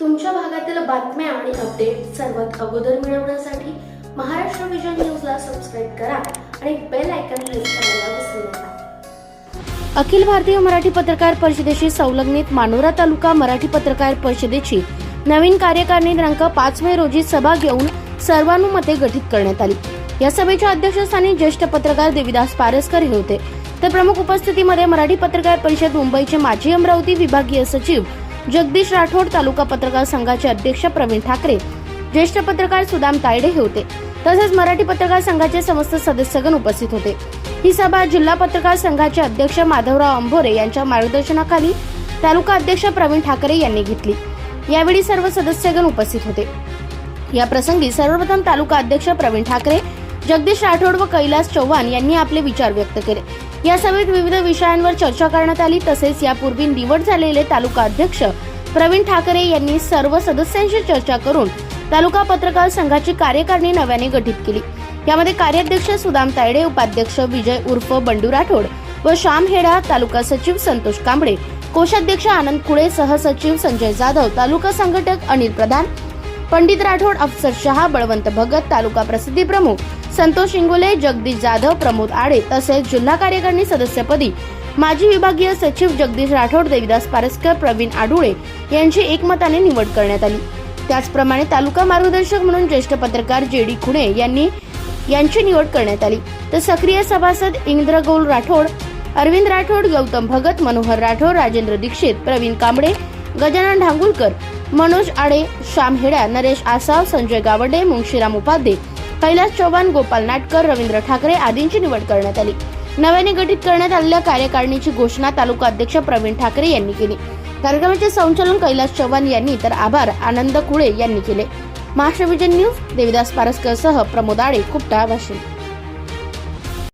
तुमच्या भागातील बातम्या आणि अपडेट सर्वात अगोदर मिळवण्यासाठी महाराष्ट्र विजन न्यूजला सबस्क्राईब करा आणि बेल आयकॉन क्लिक करायला विसरू नका. अखिल भारतीय मराठी पत्रकार परिषदेशी संलग्नित मानोरा तालुका मराठी पत्रकार परिषदेची नवीन कार्यकारिणी दिनांक पाच मे रोजी सभा घेऊन सर्वानुमते गठीत करण्यात आली. या सभेच्या अध्यक्षस्थानी ज्येष्ठ पत्रकार देविदास पारसकर हे होते. तर प्रमुख उपस्थितीमध्ये मराठी पत्रकार परिषद मुंबईचे माजी अमरावती विभागीय सचिव जगदीश राठोड तालुका पत्रकार संघाचे अध्यक्ष प्रवीण ठाकरे ज्येष्ठ पत्रकार सुदाम तायडे हे होते. तसेच मराठी पत्रकार संघाचे समस्त सदस्यगण उपस्थित होते. ही सभा जिल्हा पत्रकार संघाचे अध्यक्ष माधवराव अंभोरे यांच्या मार्गदर्शनाखाली तालुका अध्यक्ष प्रवीण ठाकरे यांनी घेतली. यावेळी सर्व सदस्यगण उपस्थित होते. या प्रसंगी सर्वप्रथम तालुका अध्यक्ष प्रवीण ठाकरे जगदीश राठोड व कैलास चव्हाण यांनी आपले विचार व्यक्त केले. या सभेत विविध विषयांवर चर्चा करण्यात आली. तसेच यापूर्वी निवड झालेले तालुका अध्यक्ष प्रवीण ठाकरे यांनी सर्व सदस्यांशी चर्चा करून तालुका पत्रकार संघाची कार्यकारिणी नव्याने गठीत केली. यामध्ये कार्याध्यक्ष सुदाम तायडे उपाध्यक्ष विजय उर्फ बंडू राठोड व श्याम हेडा तालुका सचिव संतोष कांबळे कोषाध्यक्ष आनंद कुळे सहसचिव संजय जाधव तालुका संघटक अनिल प्रधान पंडित राठोड अफसर शहा बळवंत भगत तालुका प्रसिद्धी प्रमुख संतोष इंगोले जगदीश जाधव प्रमोद आडे तसेच जिल्हा कार्यकारिणी सदस्यपदी माजी विभागीय सचिव जगदीश राठोड देविदास पारस्कर प्रवीण आडुळे यांची एकमताने निवड करण्यात आली. त्याचप्रमाणे तालुका मार्गदर्शक म्हणून ज्येष्ठ पत्रकार जे डी खुणे यांनी यांची निवड करण्यात आली. तर सक्रिय सभासद इंद्रगौल राठोड अरविंद राठोड गौतम भगत मनोहर राठोड राजेंद्र दीक्षित प्रवीण कांबळे गजानन ढांगुलकर मनोज आडे श्याम हेड्या नरेश आसाव संजय गावडे मुंशीराम उपाध्ये कैलास चव्हाण गोपाल नाटकर रवींद्र ठाकरे आदींची निवड करण्यात आली. नव्याने गठीत करण्यात आलेल्या कार्यकारिणीची घोषणा तालुका अध्यक्ष प्रवीण ठाकरे यांनी केली. कार्यक्रमाचे संचालन कैलास चव्हाण यांनी तर आभार आनंद कुळे यांनी केले. महाराष्ट्र विजन न्यूज देविदास पारस्कर सह प्रमोद आडे कुपटा वाशिम.